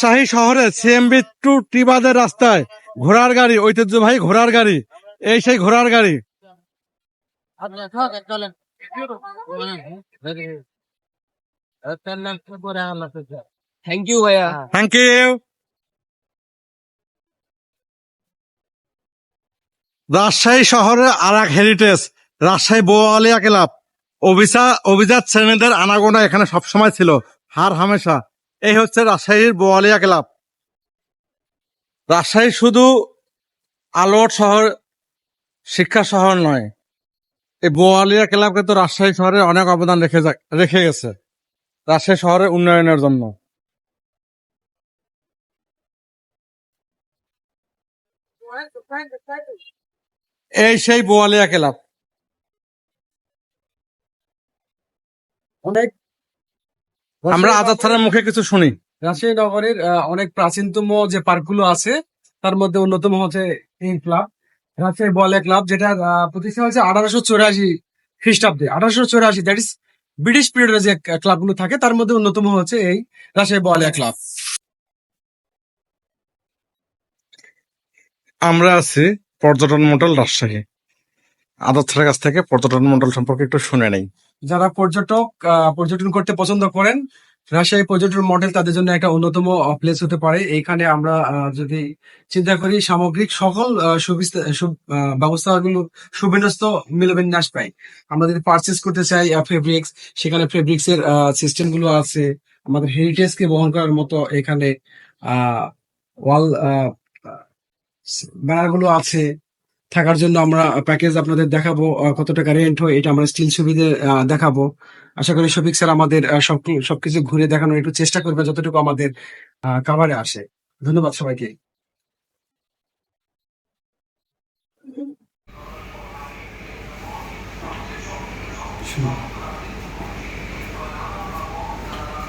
রাজশাহী শহরে CMB two টিবাদের রাস্তায় ঘোড়ার গাড়ি ঐতিহ্যবাহী ঘোড়ার গাড়ি এই সেই ঘোড়ার গাড়ি। থ্যাংক ইউ ভাইয়া। থ্যাংক ইউ রাজশাহী শহরের আর এক হেরিটেজ রাজশাহী বোয়ালিয়া ক্লাব। অভিজা অভিজাত শ্রেণীদের আনাগোনা এখানে সবসময় ছিল হার হামেশা। এই হচ্ছে রাজশাহীর বোয়ালিয়া ক্লাব। রাজশাহী শুধু আলোর শহর, শিক্ষা শহর নয়, এই বোয়ালিয়া ক্লাব কিন্তু রাজশাহী শহরে অনেক অবদান রেখে রেখে গেছে, রাজশাহী শহরের উন্নয়নের জন্য। এই সেই বোয়ালিয়া ক্লাব। অনেক আমরা আজাদ স্যারের মুখে কিছু শুনি। রাজশাহী নগরের অনেক প্রাচীনতম যে পার্কগুলো আছে তার মধ্যে অন্যতম হচ্ছে এই ক্লাব। রাজশাহী বলে ক্লাব যেটা প্রতিষ্ঠা হয়েছে আঠারোশো চৌরাশি খ্রিস্টাব্দে। আঠারোশো চৌরাশি দ্যাট ইস ব্রিটিশ পিরিয়ডের যে ক্লাবগুলো থাকে তার মধ্যে অন্যতম হচ্ছে এই রাজশাহী বলিয়া ক্লাব। আমরা আছি পর্যটন মন্ডল রাজশাহী। স্যারের কাছ থেকে পর্যটন মন্ডল সম্পর্কে একটু শুনে নেই। যারা পর্যটক আহ, পর্যটন করতে পছন্দ করেন রাজশাহী পর্যটন মডেল তাদের জন্য একটা অন্যতম প্লেস হতে পারে। এইখানে আমরা আহ, যদি চিন্তা করি সামগ্রিক সকল আহ, ব্যবস্থাগুলো সুবিন্যস্ত মিলবিন্যাস পাই। আমরা যদি পারচেস করতে চাই ফেব্রিক্স সেখানে ফেব্রিক্স এর সিস্টেমগুলো আছে। আমাদের হেরিটেজ কে বহন করার মতো এখানে ওয়ালগুলো আছে। থাকার জন্য আমরা প্যাকেজ আপনাদের দেখাবো কত টাকা রেন্ট হয় এটা আমরা স্টিল সুবিধে আহ, দেখাবো। আশা করি শফিক স্যার আমাদের সব সবকিছু ঘুরে দেখানোর একটু চেষ্টা করবে যতটুকু আমাদের কাভারে আসে। ধন্যবাদ সবাইকে।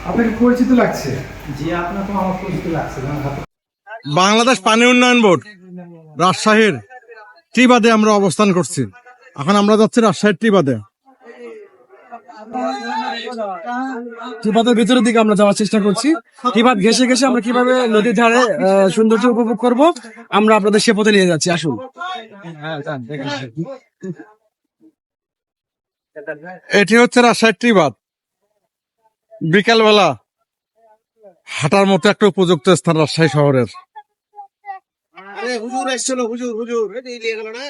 আপনাকে পরিচিত লাগছে? জি আপনার আমার পরিচিত লাগছে বাংলাদেশ পানি উন্নয়ন বোর্ড রাজশাহীর। টিবাদে আমরা অবস্থান করছি। এখন আমরা যাচ্ছি রাজশাহীর টিবাদে টিবাদের ভিতরের দিকে আমরা যাওয়ার চেষ্টা করছি। টিবাদ ঘেসে ঘেসে আমরা কীভাবে নদীর ধারে সৌন্দর্য উপভোগ করব, আমরা আপনাদের সে পথে নিয়ে যাচ্ছি। আসুন। এটি হচ্ছে রাজশাহীর টিবাদ বিকালবেলা হাঁটার মতো একটা উপযুক্ত স্থান রাজশাহী শহরের। হুজুর এসছিল হুজুর হুজুর নিয়ে গেল না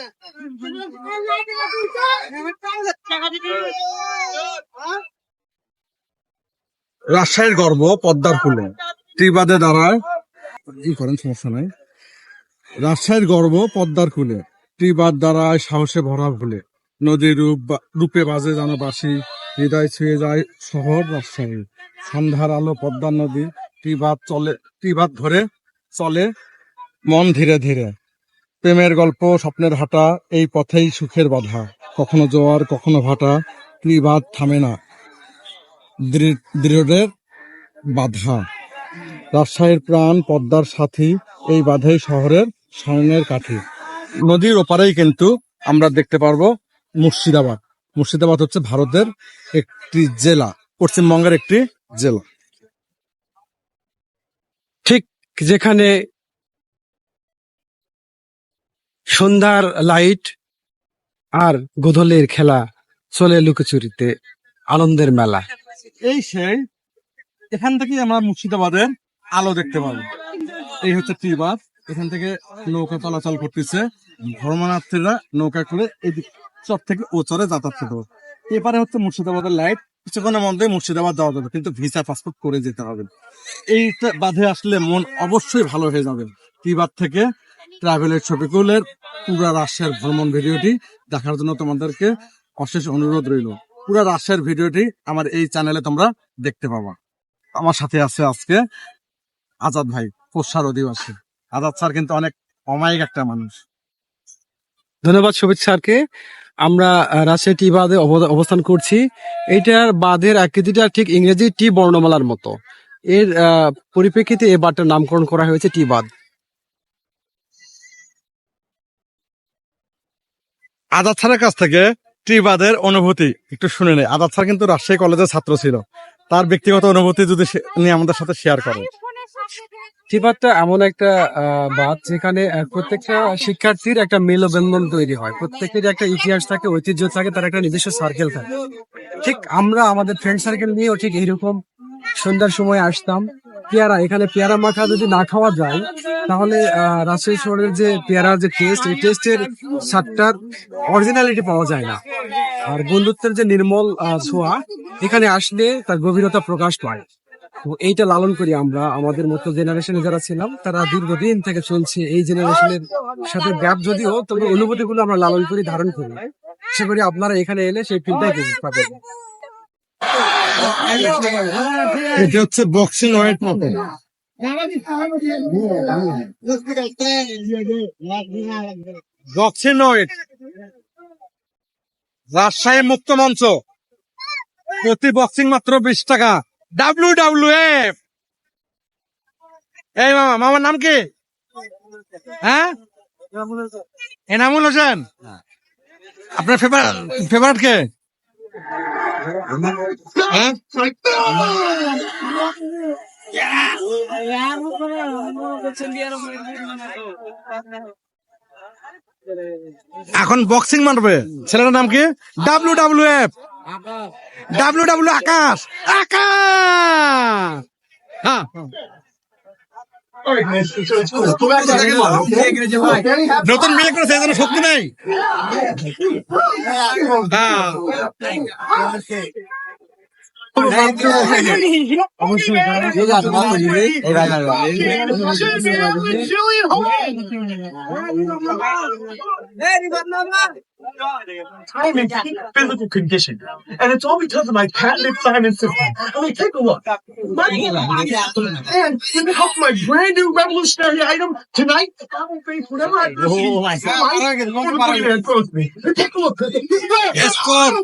রাজশাহীর গর্ব পদ্মার ফুলে টিবাদে দাঁড়ায় ই করেন সমস্যা নাই রাজশাহীর গর্ব পদ্মার কুলে টিবাদ দাঁড়ায় সাহসে ভরা ভুলে নদীর রূপ রূপে বাজে যেন বাসি হৃদয় ছুঁয়ে যায় শহর রাজশাহী সন্ধ্যার আলো পদ্মা নদী টিবাদ চলে টিবাদ ধরে চলে। মন ধীরে ধীরে। প্রেমের গল্প, স্বপ্নের হাঁটা, এই পথেই সুখের বাধা। কখনো জোয়ার, কখনো ভাটা টিবাদ থামে না। দৃঢ়- দৃঢ়ের বাধা। রাজশাহীর প্রাণ, পদ্মার সাথী, এই বাধাই শহরের স্বর্ণের কাঠি। নদীর ওপারেই কিন্তু আমরা দেখতে পারব মুর্শিদাবাদ। মুর্শিদাবাদ হচ্ছে ভারতের একটি জেলা, পশ্চিমবঙ্গের একটি জেলা। ঠিক যেখানে সন্ধ্যার লাইট আর গোধলের খেলা চলে লুকোচুরিতে, আনন্দের মেলা। এই সেই, এখান থেকেই আমরা মুর্শিদাবাদের আলো দেখতে পাবো। এই হচ্ছে টিবাস এখান থেকে নৌকা চলাচল করতেছে। ভ্রমণার্থীরা নৌকা করে এই দিক- চর থেকে ও চরে যাতায়াত করতে পারবে এপারে হচ্ছে মুর্শিদাবাদের লাইট, কিছুক্ষণের মধ্যে মুর্শিদাবাদ যাওয়া যাবে, কিন্তু ভিসা পাসপোর্ট করে যেতে হবে। এইটা বাঁধে আসলে মন অবশ্যই ভালো হয়ে যাবে। টিবাদ থেকে ট্রাভেলের ছবিকুলের পুরা রাশিয়ার ভ্রমণ ভিডিওটি দেখার জন্য তোমাদেরকে অশেষ অনুরোধ রইল। পুরা রাজশাহীর ভিডিওটি আমার এই চ্যানেলে তোমরা দেখতে পাবা। আমার সাথে আছে আজকে আজাদ ভাই পোষার অধিবাসী। আজাদ স্যার কিন্তু অনেক অমায়িক একটা মানুষ। ধন্যবাদ শোভিত স্যারকে। আমরা রাজশাহী টি অব- অবস্থান করছি। এইটার বাঁধের আকৃতিটা ঠিক ইংরেজি টি বর্ণমালার মতো। এর পরিপ্রেক্ষিতে এই বাঁধটার নামকরণ করা হয়েছে টি বাঁধ আজাদ স্যারের কাছ থেকে টিবাদের অনুভূতি একটু শুনে নেই। আজাদ স্যার কিন্তু রাজশাহী কলেজের ছাত্র ছিল। তার ব্যক্তিগত অনুভূতি যদি নিয়ে আমাদের সাথে শেয়ার করে। টিবাদটা এমন একটা বাদ যেখানে প্রত্যেকটা শিক্ষার্থীর একটা মেলবন্ধন তৈরি হয়। প্রত্যেকের একটা ইতিহাস থাকে, ঐতিহ্য থাকে, তার একটা নিজস্ব সার্কেল থাকে। ঠিক আমরা, আমাদের ফ্রেন্ড সার্কেল নিয়েও ঠিক এইরকম সন্ধ্যার সময় আসতাম। পেয়ারা, এখানে পেয়ারা মাখা যদি না খাওয়া যায়, তাহলে রাজশাহী শহরের যে পেয়ারার যে টেস্ট এই টেস্টের স্বাদটার অরিজিনালিটি পাওয়া যায় না। আর বন্ধুত্বের যে নির্মল ছোঁয়া, এখানে আসলে তার গভীরতা প্রকাশ পায়। তো এইটা লালন করি আমরা, আমাদের মতো জেনারেশনে যারা ছিলাম, তারা দীর্ঘদিন থেকে চলছে এই জেনারেশনের সাথে গ্যাপ যদিও, তবে অনুভূতি গুলো আমরা লালন করি, ধারণ করি। আশা করি আপনারা এখানে এলে সেই ফিলটাই পাবেন। এটা হচ্ছে বক্সিং ওয়েট মতো বক্সিং ওয়েট রাজশাহী মুক্ত মঞ্চ। প্রতি বক্সিং মাত্র বিশ টাকা। ডাব্লিউ ডাব্লিউ এফ এই মামা, মামার নাম কি? হ্যাঁ? এনামুল হোসেন? আপনার ফেভার ফেভারিট কে? এখন বক্সিং মারবে। ছেলেটার নাম কি? W W F W W Akash Akash হ্যাঁ। নতুন বিয়ে করেছে যেন শক্তি নাই। হ্যাঁ। I'm in physical condition. And it's all because of my cat lip Simon system. I mean, take a look. My, and with the help of my brand new revolutionary item, tonight, I will face whatever I perceive. Oh my God. Everybody that throws me. Take a look. Yes, God.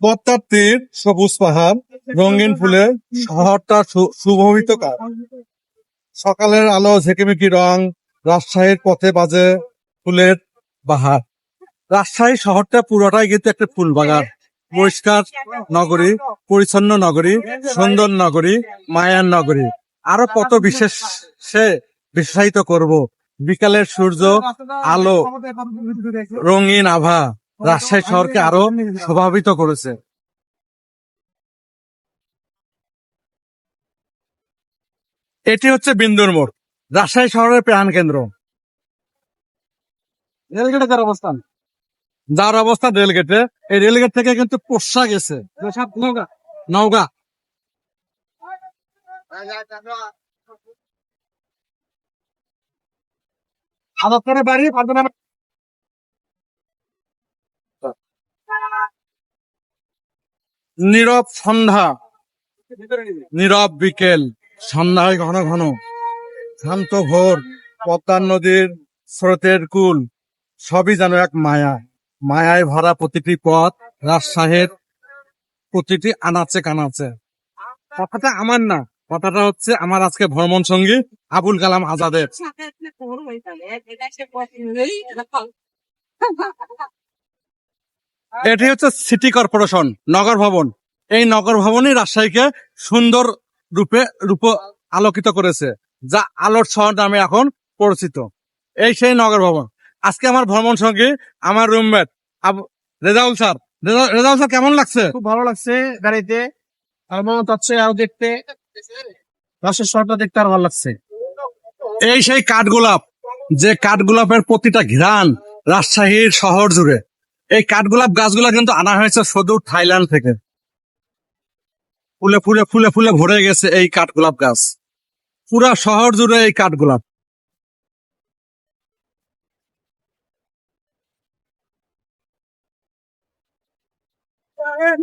পদ্মার তীর সবুজ পাহাড়, রঙিন ফুলে শহরটা সুভবিত কার সকালের আলো, ঝেঁকিমিকি রং, রাজশাহীর পথে বাজে ফুলের বাহার। রাজশাহী শহরটা পুরোটাই কিন্তু একটা ফুল বাগান পরিষ্কার নগরী, পরিচ্ছন্ন নগরী, সুন্দর নগরী, মায়ার নগরী। আরও কত বিশেষ সে বিশেষায়িত করব? বিকালের সূর্য আলো রঙিন আভা রাজশাহী শহরকে আরও প্রভাবিত করেছে। এটি হচ্ছে বিন্দুর মোড় রাজশাহী শহরের প্রাণ কেন্দ্র। রেলগেটে যার অবস্থান? যার অবস্থান রেলগেটে এই রেলগেট থেকে কিন্তু পোষা গেছে নৌকা। আদপ্তরের বাড়ি পাঁচজনের নীরব সন্ধ্যা। নীরব বিকেল। সন্ধ্যা হয় ঘন ঘন। শান্ত ভোর। পদ্মার নদীর স্রোতের কুল। সবই যেন এক মায়া। মায়ায় ভরা প্রতিটি পথ, রাজশাহের প্রতিটি আনাচে কানাচে। কথাটা আমার না। কথাটা হচ্ছে আমার আজকে ভ্রমণ সঙ্গী আবুল কালাম আজাদের। এটি হচ্ছে সিটি কর্পোরেশন, নগর ভবন। এই নগর ভবনই রাজশাহীকে সুন্দর রূপে রূপ আলোকিত করেছে, যা আলোর শহর নামে এখন পরিচিত। এই সেই নগর ভবন। আজকে আমার ভ্রমণ সঙ্গী আমার roommate Rezaul sir. Reza- Rezaul sir, কেমন লাগছে? খুব ভালো লাগছে গাড়িতে। আমার মনে হচ্ছে আরও দেখতে। রাশের শহরটা দেখতে আর ভালো লাগছে। এই সেই কাঠগোলাপ, যে কাঠগোলাপের প্রতিটা ঘ্রাণ রাজশাহীর শহর জুড়ে। এই কাঠগোলাপ গাছগুলা কিন্তু আনা হয়েছে সুদূর থাইল্যান্ড থেকে। ফুলে ফুলে ফুলে ফুলে ভরে গেছে এই কাঠগোলাপ গাছ। পুরা শহর জুড়ে এই কাঠগোলাপ।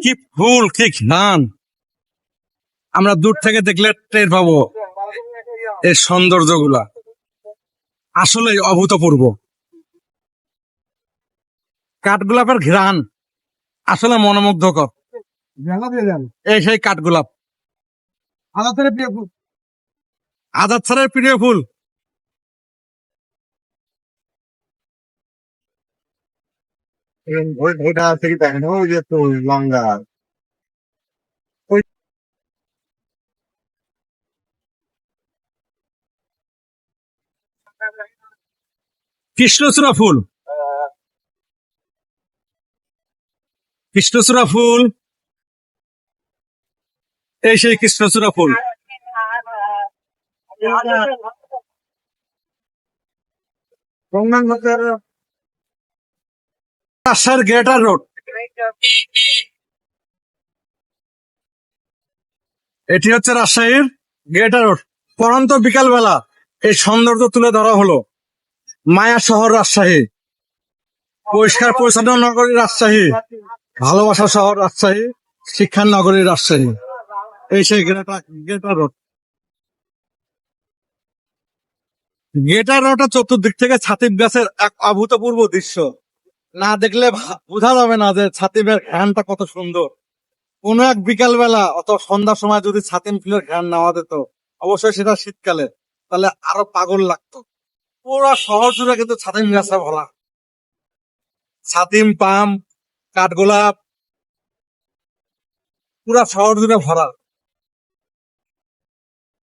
কি ফুল, কি ঘ্রাণ! আমরা দূর থেকে দেখলে টের পাবো এর সৌন্দর্যগুলা। আসলে অভূতপূর্ব। কাঠগোলাপের ঘ্রাণ আসলে মনোমুগ্ধকর। এই সেই কাঠগোলাপ। আজাদ স্যারের প্রিয় ফুল। ওইটা থেকে দেখেন ওই যে লঙ্গা কৃষ্ণচূড়া ফুল। কৃষ্ণচূড়া ফুল। এই সেই কৃষ্ণচূড়া ফুল। গ্রেটার রোড এটি হচ্ছে রাজশাহীর গ্রেটার রোড পরন্ত বিকালবেলা এই সৌন্দর্য তুলে ধরা হলো। মায়া শহর রাজশাহী। পরিষ্কার পরিচ্ছন্ন নগরী রাজশাহী। ভালোবাসা শহর রাজশাহী। শিক্ষার নগরী রাজশাহী। এই সেই গ্রেটার গ্রেটার রোড। গ্রেটার রোডের চতুর্দিক থেকে ছাতিম গাছের এক অভূতপূর্ব দৃশ্য। না দেখলে বোঝা যাবে না যে ছাতিমের ঘ্রানটা কত সুন্দর। কোন এক বিকাল বেলা অত সন্ধ্যার সময় যদি ছাতিম ফুলের ঘ্রান নেওয়া যেত, অবশ্যই সেটা শীতকালে, তাহলে আরও পাগল লাগতো। পুরো শহর জুড়ে কিন্তু ছাতিম গাছে ভরা। ছাতিম পাম কাঠগোলাপ পুরা শহর জুড়ে ভরা।